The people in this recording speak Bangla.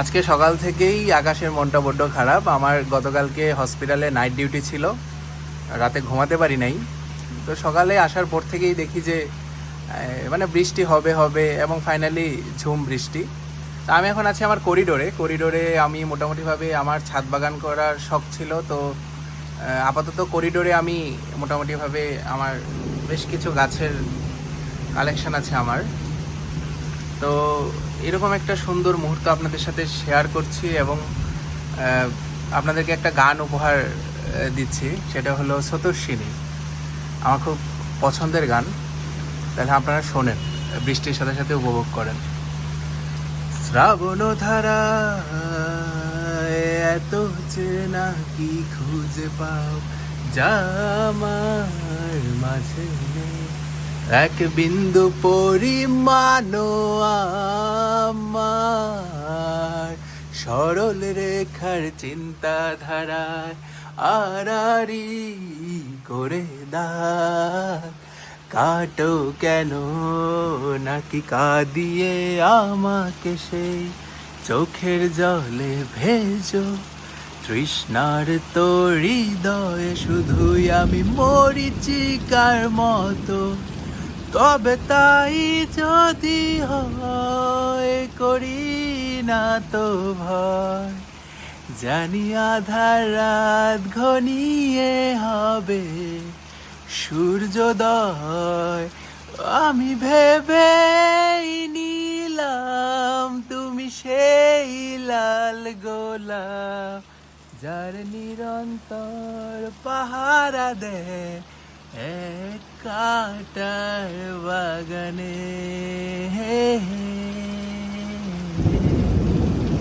আজকে সকাল থেকেই আকাশের মনটা বড্ড খারাপ। আমার গতকালকে হসপিটালে নাইট ডিউটি ছিল। রাতে ঘুমাতে পারি নাই। তো সকালে আসার পর থেকেই দেখি যে মানে বৃষ্টি হবে হবে এবং ফাইনালি ঝুম বৃষ্টি। তা আমি এখন আছি আমার করিডোরে করিডোরে আমি মোটামুটিভাবে আমার ছাদ বাগান করার শখ ছিল। তো আপাতত করিডোরে আমি মোটামুটিভাবে আমার বেশ কিছু গাছের কালেকশন আছে আমার। তো এরকম একটা সুন্দর মুহূর্ত আপনাদের সাথে শেয়ার করছি এবং আপনাদেরকে একটা গান উপহার দিচ্ছি। সেটা হলো সতর্ষিনী আমার খুব পছন্দের গান। তাহলে আপনারা শোনেন, বৃষ্টির সাথে সাথে উপভোগ করেন। শ্রাবণ ধারা এত চেনা কি খুঁজে পাও, যা আমার মাঝে নেই। এক বিন্দু পরিমাণ আমার সরল রেখার চিন্তাধারায় আড়ারি করে দা কাটো কেন? নাকি কাঁদিয়ে আমাকে সেই চোখের জলে ভেজো? তৃষ্ণার তো হৃদয়ে শুধুই আমি মরিচিকার মতো তবে তাই যদি হয় করি না তো ভয়। জানি আধার রাত ঘনিয়ে হবে, সূর্যোদয় আমি ভেবে নিলাম তুমি সেই লাল গোলাপ, যার নিরন্তর পাহারা দেয়। එකාට වගනේ.